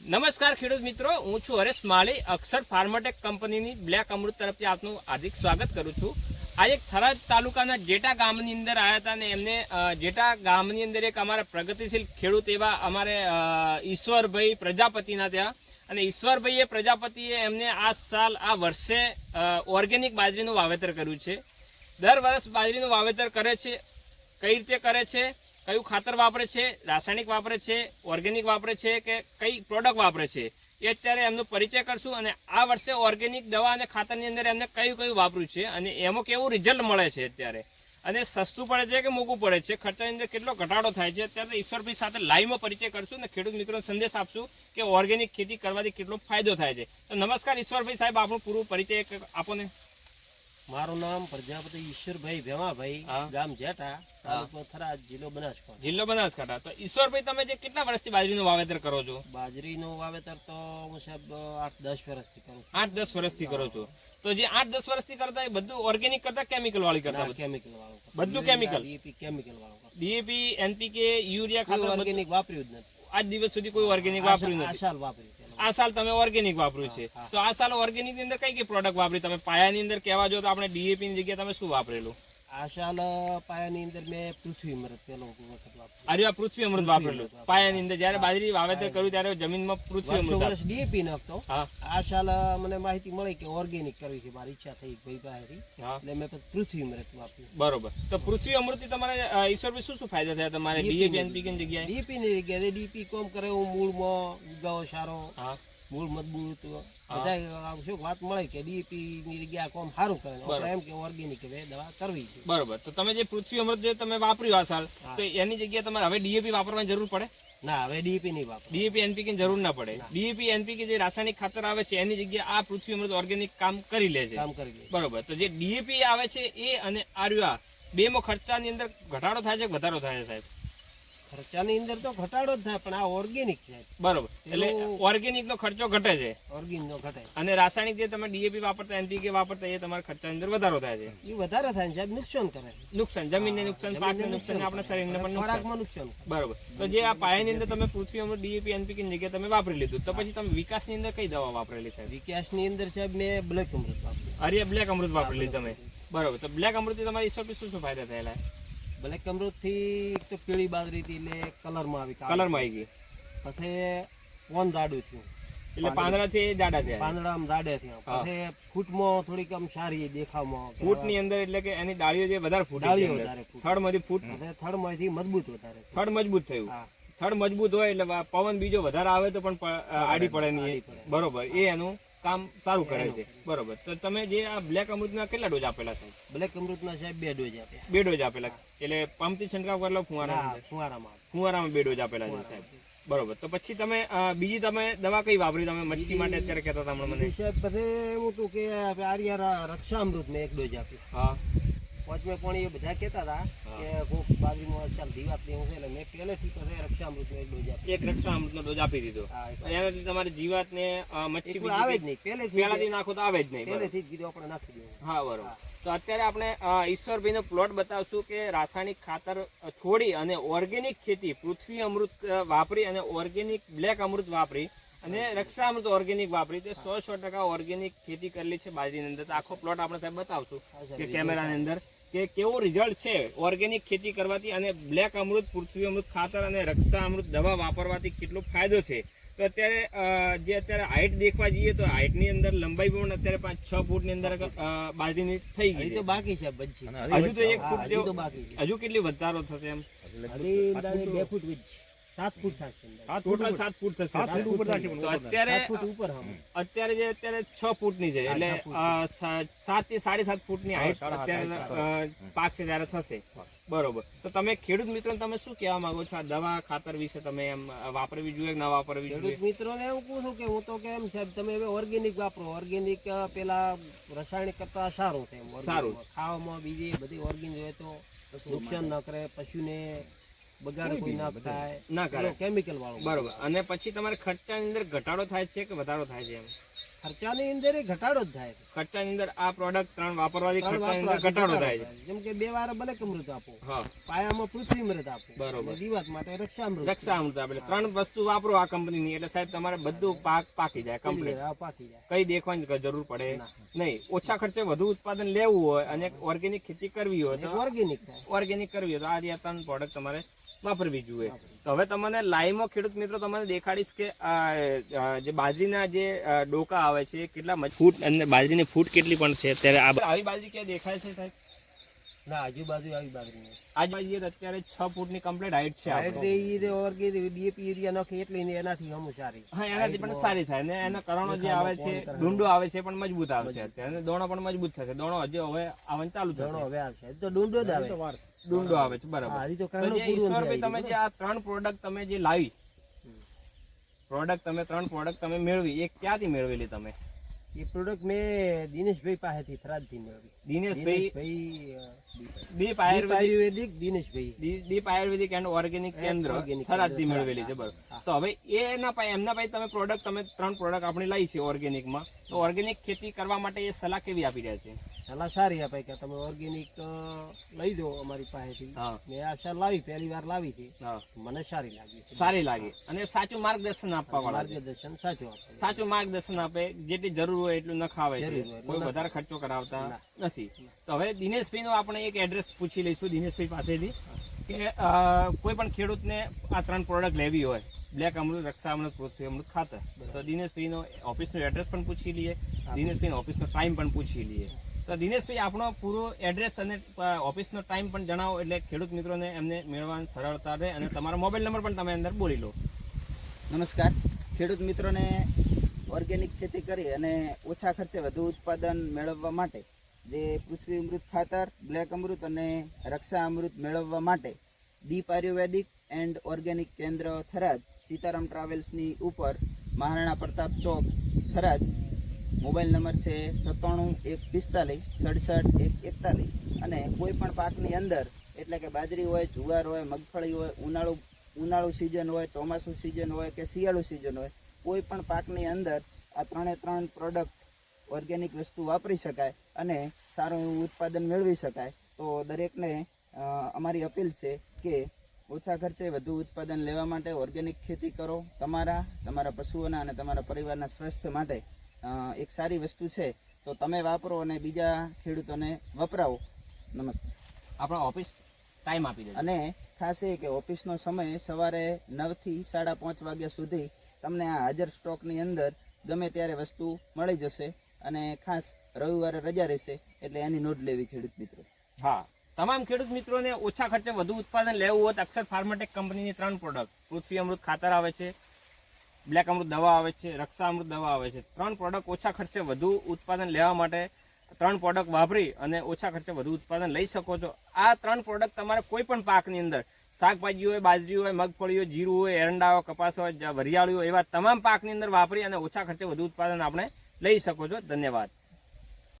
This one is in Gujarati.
નમસ્કાર ખેડૂત મિત્રો, હું છું હરેશ માળી, અક્ષર ફાર્માટેક કંપનીની બ્લેક અમૃત તરફથી આપનું હાર્દિક સ્વાગત કરું છું. આ એક થરાદ તાલુકાના જેટા ગામની અંદર આવ્યા હતા અને એમને જેટા ગામની અંદર એક અમારા પ્રગતિશીલ ખેડૂત એવા અમારે ઈશ્વરભાઈ પ્રજાપતિના ત્યાં. અને ઈશ્વરભાઈએ પ્રજાપતિએ એમને આ સાલ, આ વર્ષે ઓર્ગેનિક બાજરીનું વાવેતર કર્યું છે. દર વર્ષ બાજરીનું વાવેતર કરે છે, કઈ રીતે કરે છે? કયું ખાતર વાપરે છે, રાસાયણિક વાપરે છે ઓર્ગેનિક વાપરે છે કે કઈ પ્રોડક્ટ વાપરે છે, એ અત્યારે એમનો પરિચય કરશું અને આ વર્ષે ઓર્ગેનિક દવા અને ખાતરની અંદર એમને કયું કયું વાપર્યું છે અને એમાં કેવું રિઝલ્ટ મળે છે અત્યારે. અને સસ્તું પડે છે કે મોંઘું પડે છે? ખર્ચાની અંદર કેટલો ઘટાડો થાય છે? અત્યારે ઈશ્વરભાઈ સાથે લાઈવમાં પરિચય કરશું અને ખેડૂત મિત્રો સંદેશ આપશું કે ઓર્ગેનિક ખેતી કરવાથી કેટલો ફાયદો થાય છે. તો નમસ્કાર ઈશ્વરભાઈ સાહેબ, આપણું પૂરું પરિચય આપો ને મારું નામ પ્રજાપતિ ઈશ્વરભાઈ ભેમાભાઈ ગામ જેઠા તાલુકો જિલ્લો બનાસકાંઠા. જિલ્લો બનાસકાંઠા. તો ઈશ્વરભાઈ તમે જે કેટલા વર્ષથી બાજરીનું વાવેતર કરો છો? બાજરીનું વાવેતર તો હું સાહેબ આઠ દસ વર્ષથી કરું છું. આઠ દસ વર્ષથી કરો છો. તો જે આઠ દસ વર્ષથી કરતા એ બધું ઓર્ગેનિક કરતા કેમિકલ વાળી કરતા કેમિકલ વાળું બધું કેમિકલ? ડીએપી કેમિકલ વાળું ડીએપી એનપીકે યુરિયા ખાતર ઓર્ગેનિક વાપર્યું જ નથી. આજ દિવસ સુધી કોઈ ઓર્ગેનિક વાપર્યું નથી? આશાલ વાપર્યું. આ સાલ તમે ઓર્ગેનિક વાપર્યું છે. તો આ સાલ ઓર્ગેનિકની અંદર કઈ કઈ પ્રોડક્ટ વાપરી? તમે પાયાની અંદર કહેવા જો તો આપણે ડીએપી ની જગ્યાએ તમે શું વાપરેલું? આ સાલ પાયાની અંદર મેં પૃથ્વી મરત પેલો વખત વાપર્યું. આર્યું આ પૃથ્વી અમૃત વાપરેલું. પાયાની અંદર જયારે બાજરી વાવેતર કર્યું ત્યારે જમીનમાં પૃથ્વી અમૃત વર્ષ ડીએપી નાખતો. હા. મને માહિતી મળી કે ઓર્ગેનિક કરવી છે મારી ઈચ્છા થઈ ભાઈ એટલે મેં પછી પૃથ્વી મરત વાપર્યું. બરોબર. તો પૃથ્વી અમૃતથી તમારે ઈશ્વર શું શું ફાયદા થયા તમારે? ડીએપી એનપીકે ની જગ્યાએ? ડીપી ની જગ્યાએ ડીપી કોમ કરે હું મૂળમાં ઉગાવો સારો. હા. મૂળ મજબૂત બધા આમ શું વાત મળે કે ડીપી ની જગ્યા કોમ સારું કરે એમ કે ઓર્ગેનિક દવા કરવી છે. બરોબર. તો તમે જે પૃથ્વી અમૃત જે તમે વાપર્યું આ સાલ તો એની જગ્યાએ તમારે હવે ડીએપી વાપરવાની જરૂર પડે? ના હવે ડીપી નહીં વાપરે. ડીએપી એનપીકે ની જરૂર ના પડે. ડીએપી એનપીકે જે રાસાયણિક ખાતર આવે છે એની જગ્યાએ આ પૃથ્વી અમૃત ઓર્ગેનિક કામ કરી લે છે. કામ કરી લે બરોબર. તો જે ડીએપી આવે છે એ અને આર્યુઆ બે માં ખર્ચાની અંદર ઘટાડો થાય છે કે વધારો થાય છે સાહેબ? ખર્ચાની અંદર તો ઘટાડો જ થાય પણ આ ઓર્ગેનિક છે. બરોબર. એટલે ઓર્ગેનિક નો ખર્ચો ઘટે છે. ઓર્ગેનિક નો ઘટે. અને રાસાયણિક જે તમે ડીએપી વાપરતા એનપીકે વાપરતા એ તમારા ખર્ચાની અંદર વધારો થાય છે. એ વધારે થાય છે નુકસાન કરે નુકસાન જમીનને નુકસાન પાકને નુકસાન આપણા શરીરને પણ નુકસાન. ખોરાકમાં નુકસાન બરોબર. તો જે આ પાયાની અંદર તમે પૃથ્વી અમૃત ડીએપી એનપીકે ની જગ્યાએ તમે વાપરી લીધું. તો પછી તમે વિકાસની અંદર કઈ દવા વાપરેલી છે? વિકાસની અંદર સાહેબ મેં બ્લેક અમૃત વાપર્યું. અરે બ્લેક અમૃત વાપરેલી તમે. બરોબર. તો બ્લેક અમૃત તમારી ઈશ્વર શું શું ફાયદા થયેલા? બ્લેક અમૃતથી તો પીળી બાજરી હતી એટલે કલરમાં આવી. કલરમાં આવી ગઈ. પછી વન દાડું થયું. એટલે પાંદડા. છે જાડા થયા. પાંદડામાં દાડે થયા. હા. પછી ફૂટમાં થોડીક આમ સારી દેખાવમાં ફૂટની અંદર એટલે કે એની ડાળીઓ જે વધારે ફૂટ ડાળીઓ છે વધારે ફૂટે. થડમાંથી ફૂટ. થડ થડમાંથી મજબૂત વધારે થડ મજબૂત થયું. થડ મજબૂત હોય એટલે પવન બીજો વધારે આવે તો પણ આડી પડે નહીં. બરોબર. એ એનું કામ સારું કરે છે. બરોબર. તો તમે જે આ બ્લેક અમૃતના કેટલા ડોઝ આપેલા છે? બ્લેક અમૃતના સાહેબ બે ડોઝ આપ્યા. બે ડોઝ આપેલા. એટલે પંપથી છંટકાવ કરેલો ફુવારા ફુવારામાં. ફુવારામાં બે ડોઝ આપેલા છે સાહેબ. બરોબર. તો પછી તમે બીજી તમે દવા કઈ વાપરી? તમે મચ્છી માટે અત્યારે કહેતા હતા મને. સાહેબ પછી એવું હતું કે આર્યા રક્ષામૃત ને એક ડોઝ આપ્યો. હા. પાંચમે પણ એ બધા કહેતા હતા કે કોક બાજરીમાં દીવા પીવું છે એટલે મેં પહેલેથી તો રક્ષામૃત એક ડોઝ આપ્યો એક રક્ષા અમૃતનો ડોઝ આપી દીધો. એનાથી તમારી જીવાત ને મચ્છી આવે જ નહીં. પહેલેથી પહેલાથી નાખો તો આવે જ નહીં પહેલેથી જ કીધું આપણે નાખી દેવું હા બરોબર. તો અત્યારે આપણે ઈશ્વરભાઈનો પ્લોટ બતાવશું કે રાસાયણિક ખાતર છોડી અને ઓર્ગેનિક ખેતી પૃથ્વી અમૃત વાપરી અને ઓર્ગેનિક બ્લેક અમૃત વાપરી અને રક્ષા અમૃત ઓર્ગેનિક વાપરી. તે સો સો ટકા ઓર્ગેનિક ખેતી કરેલી છે બાજરીની અંદર. તો આખો પ્લોટ આપણે સાહેબ બતાવશું કે કેમેરાની અંદર. કે કેવું રિઝલ્ટ છે ઓર્ગેનિક ખેતી કરવાથી અને બ્લેક અમૃત પૃથ્વી અમૃત ખાતર અને રક્ષા અમૃત દવા વાપરવાથી કેટલો ફાયદો છે? તો અત્યારે જે અત્યારે હાઈટ દેખવા જઈએ તો હાઈટની અંદર લંબાઈ પણ અત્યારે પાંચ છ ફૂટની અંદર બાજરીની થઈ ગઈ છે તો બાકી છે હજુ તો એક ફૂટ હજુ જેવો તો બાકી છે. હજુ કેટલી વધારો થશે એમ? બે ફૂટ વીજ. સાત ફૂટ થશે અંદાજે. ટોટલ સાત ફૂટ. થશે. સાત ઉપર થશે. અત્યારે ફૂટ ઉપર અત્યારે જે અત્યારે છ ફૂટની છે એટલે છ ફૂટ. અ, સા- સાતથી સાડી સાત ફૂટની હાઈટ અત્યારે પાક છે ત્યારે થશે. બરોબર. તો તમે ખેડૂત મિત્રોને તમે શું કહેવા માંગો છો? આ દવા ખાતર વિશે તમે એમ વાપરવી જોઈએ ના વાપરવી જોઈએ? ખેડૂત મિત્રોને એવું કહું છું કે હું તો કેમ સાહેબ તમે હવે ઓર્ગેનિક વાપરો. ઓર્ગેનિક પેલા રાસાયણિક કરતા સારું છે સારું. ખાવામાં બીજી બધી ઓર્ગેનિક હોય તો નુકસાન ન કરે પશુને બગાડ કોઈ ના થાય. ના કરે. કેમિકલ વાળો બરોબર. અને પછી તમારે ખર્ચાની અંદર ઘટાડો થાય છે કે વધારો થાય છે એમ? ખર્ચાની અંદર ઘટાડો જ થાય. ખર્ચાની અંદર આ પ્રોડક્ટ ત્રણ વાપરવાથી ખર્ચાની અંદર ઘટાડો થાય છે. જેમ કે બે વાર બને અમૃત આપો. હા. પાયામાં પૃથ્વી અમૃત આપો. બરોબર. જીવાત માટે રક્ષા અમૃત રક્ષા અમૃત આપણે ત્રણ વસ્તુ વાપરો આ કંપનીની. એટલે સાહેબ તમારે બધું પાક પાકી જાય કમ્પ્લીટ પાકી જાય. કઈ દેખવાની જરૂર પડે? નહીં. ઓછા ખર્ચે વધુ ઉત્પાદન લેવું હોય અને ઓર્ગેનિક ખેતી કરવી હોય તો ઓર્ગેનિક ઓર્ગેનિક કરવી હોય તો આ જે ત્રણ પ્રોડક્ટ તમારે વાપરવી જોઈએ. તો હવે તમને લાઈવમાં ખેડૂત મિત્રો તમને દેખાડીશ કે જે બાજરીના જે ડોકા આવે છે કેટલા ફૂટ અને બાજરીની ફૂટ કેટલી પણ છે ત્યારે આવી બાજરી ક્યાં દેખાય છે સાહેબ? ના આજુબાજુ આવી બાજુ આજુબાજુ અત્યારે છ ફૂટની કમ્પ્લીટ હાઈટ છે હાઈટ આપણો. થી ઈ રે ઓર્ગેનિક ડીએપી યુરિયા નાખે એટલે ને એનાથી હમ સારી. હા એનાથી પણ સારી થાય ને એના કરણો જે આવે છે ડુંડો આવે છે પણ મજબૂત આવશે અત્યારે. અને દોણો પણ મજબૂત થશે. દોણો હજી હવે આવવાનું ચાલુ થશે. દોણો હવે આવશે. તો ડુંડો જ આવે. ડુંડો આવે છે બરાબર. તો ઈશ્વરભાઈ તમે જે આ ત્રણ પ્રોડક્ટ તમે જે લાવી પ્રોડક્ટ તમે ત્રણ પ્રોડક્ટ તમે મેળવી એ ક્યાંથી મેળવેલી તમે? એ પ્રોડક્ટ મેં દિનેશભાઈ પાસેથી થરાદથી મેળવી દિનેશભાઈ? દીપ આયુર્વેદિક? દિનેશભાઈ. દીપ આયુર્વેદિક એન્ડ ઓર્ગેનિક કેન્દ્ર. થરાદથી મેળવેલી છે બરોબર તો હવે એના પાસે એમના પાસે તમે પ્રોડક્ટ તમે ત્રણ પ્રોડક્ટ આપણે લાવી છે ઓર્ગેનિકમાં તો ઓર્ગેનિક ખેતી કરવા માટે એ સલાહ કેવી આપી રહ્યા છે? સલાહ સારી આપે કે તમે ઓર્ગેનિક લઈ જાઓ અમારી પાસેથી. મેં આ સલાહ લાવી પહેલી વાર લાવી હતી મને સારી લાગી સારી લાગે. અને સાચું માર્ગદર્શન આપવા વાળા માર્ગદર્શન સાચું આપે સાચું માર્ગદર્શન આપે. જેટલી જરૂર હોય એટલું નખાવે છે. કોઈ વધારે ખર્ચો કરાવતા નથી. તો હવે દિનેશભાઈ નો આપણે એક એડ્રેસ પૂછી લઈશું દિનેશભાઈ પાસેથી કે કોઈ પણ ખેડૂતને આ ત્રણ પ્રોડક્ટ લેવી હોય બ્લેક અમૃત રક્ષા અમૃત પૃથ્વી અમૃત ખાતર. તો દિનેશભાઈ નો ઓફિસનો એડ્રેસ પણ પૂછી લઈએ. દિનેશભાઈ ઓફિસનો ટાઈમ પણ પૂછી લઈએ. તો દિનેશભાઈ, આપણો પૂરો એડ્રેસ અને ઓફિસનો ટાઈમ પણ જણાવો એટલે ખેડૂત મિત્રોને એમને મેળવવાની સરળતા રહે અને તમારો મોબાઈલ નંબર પણ તમે અંદર બોલી લો. નમસ્કાર. ખેડૂત મિત્રોને ઓર્ગેનિક ખેતી કરી અને ઓછા ખર્ચે વધુ ઉત્પાદન મેળવવા માટે જે પૃથ્વી અમૃત ખાતર બ્લેક અમૃત અને રક્ષા અમૃત મેળવવા માટે દીપ આયુર્વેદિક એન્ડ ઓર્ગેનિક કેન્દ્ર થરાદ, સીતારામ ટ્રાવેલ્સની ઉપર મહારાણા પ્રતાપ ચોક થરાદ મોબાઈલ નંબર છે સત્તાણું એક પિસ્તાલીસ, સડસઠ એક એકતાલીસ. અને કોઈ પણ પાકની અંદર, એટલે કે બાજરી હોય, જુવાર હોય, મગફળી હોય, ઉનાળુ ઉનાળુ સિઝન હોય, ચોમાસું સિઝન હોય કે શિયાળુ સિઝન હોય, કોઈ પણ પાકની અંદર આ ત્રણે ત્રણ પ્રોડક્ટ ઓર્ગેનિક વસ્તુ વાપરી શકાય અને સારું એવું ઉત્પાદન મેળવી શકાય. તો દરેકને અમારી અપીલ છે કે ઓછા ખર્ચે વધુ ઉત્પાદન લેવા માટે ઓર્ગેનિક ખેતી કરો. તમારા તમારા પશુઓના અને તમારા પરિવારના સ્વાસ્થ્ય માટે એક સારી વસ્તુ છે તો તમે વાપરો અને બીજા ખેડૂતોને વપરાવો. નમસ્તે. આપણો ઓફિસ ટાઈમ આપી દે અને ખાસ એ કે ઓફિસનો સમય સવારે નવથી સાડા પાંચ વાગ્યા સુધી તમને આ હાજર સ્ટોકની અંદર ગમે ત્યારે વસ્તુ મળી જશે અને ખાસ રવિવારે રજા રહેશે એટલે એની નોંધ લેવી ખેડૂત મિત્રો. હા તમામ ખેડૂત મિત્રોને ઓછા ખર્ચે વધુ ઉત્પાદન લેવું હોય તો અક્ષર ફાર્મટેક કંપનીની ત્રણ પ્રોડક્ટ. પૃથ્વી અમૃત ખાતર આવે છે બ્લેક અમૃત દવા આવે છે, રક્ષા અમૃત દવા આવે છે. ત્રણ પ્રોડક્ટ ઓછા ખર્ચે વધુ ઉત્પાદન લેવા માટે ત્રણ પ્રોડક્ટ વાપરી અને ઓછા ખર્ચે વધુ ઉત્પાદન લઈ શકો છો. આ ત્રણ પ્રોડક્ટ તમારે કોઈ પણ પાકની અંદર, શાકભાજી હોય, બાજરી હોય, મગફળી હોય, જીરું હોય, એરંડા હોય, કપાસ હોય વરિયાળી હોય, એવા તમામ પાકની અંદર વાપરી અને ઓછા ખર્ચે વધુ ઉત્પાદન આપણે લઈ શકો છો. ધન્યવાદ.